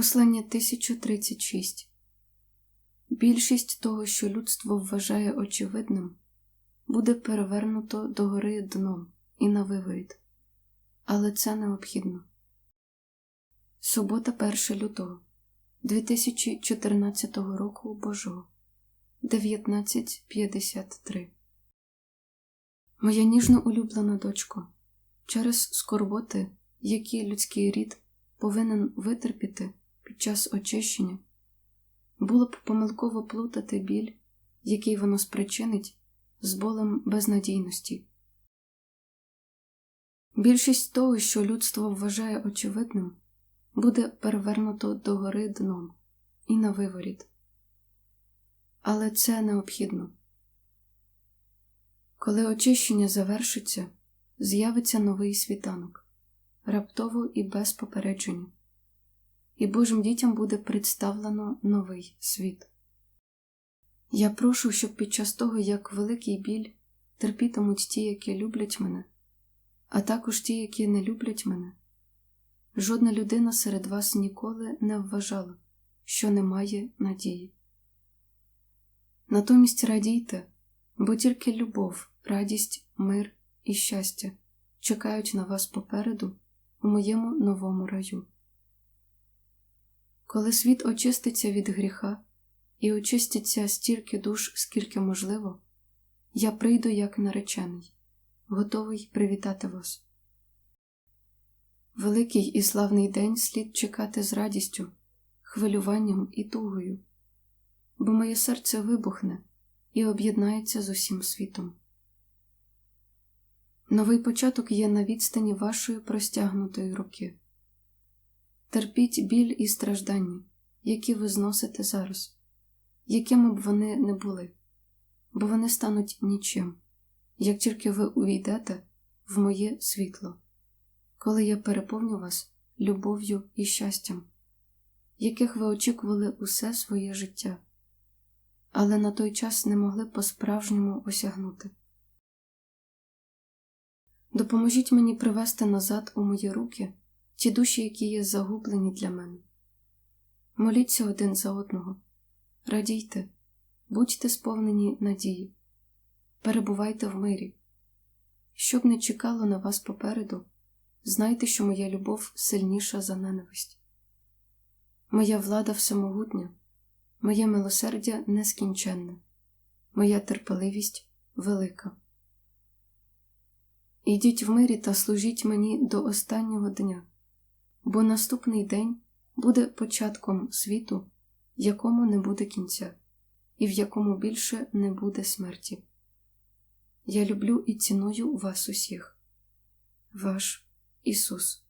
Послання 1036 Більшість того, що людство вважає очевидним, буде перевернуто догори дном і на виворіт. Але це необхідно. Субота 1 лютого 2014 року Божого 19.53 Моя ніжно улюблена дочко, через скорботи, які людський рід повинен витерпіти час очищення, було б помилково плутати біль, який воно спричинить, з болем безнадійності. Більшість того, що людство вважає очевидним, буде перевернуто догори дном і на виворіт. Але це необхідно. Коли очищення завершиться, з'явиться новий світанок, раптово і без попередження, і Божим дітям буде представлено новий світ. Я прошу, щоб під час того, як великий біль терпітимуть ті, які люблять мене, а також ті, які не люблять мене, жодна людина серед вас ніколи не вважала, що немає надії. Натомість радійте, бо тільки любов, радість, мир і щастя чекають на вас попереду у моєму новому раю. Коли світ очиститься від гріха і очиститься стільки душ, скільки можливо, я прийду як наречений, готовий привітати вас. Великий і славний день слід чекати з радістю, хвилюванням і тугою, бо моє серце вибухне і об'єднається з усім світом. Новий початок є на відстані вашої простягнутої руки. Терпіть біль і страждання, які ви зносите зараз, якими б вони не були, бо вони стануть нічим, як тільки ви увійдете в моє світло, коли я переповню вас любов'ю і щастям, яких ви очікували усе своє життя, але на той час не могли по-справжньому осягнути. Допоможіть мені привести назад у мої руки ті душі, які є загублені для мене. Моліться один за одного, радійте, будьте сповнені надії, перебувайте в мирі. Щоб не чекало на вас попереду, знайте, що моя любов сильніша за ненависть. Моя влада всемогутня, моє милосердя нескінченне, моя терпеливість велика. Ідіть в мирі та служіть мені до останнього дня, бо наступний день буде початком світу, якому не буде кінця, і в якому більше не буде смерті. Я люблю і ціную вас усіх. Ваш Ісус.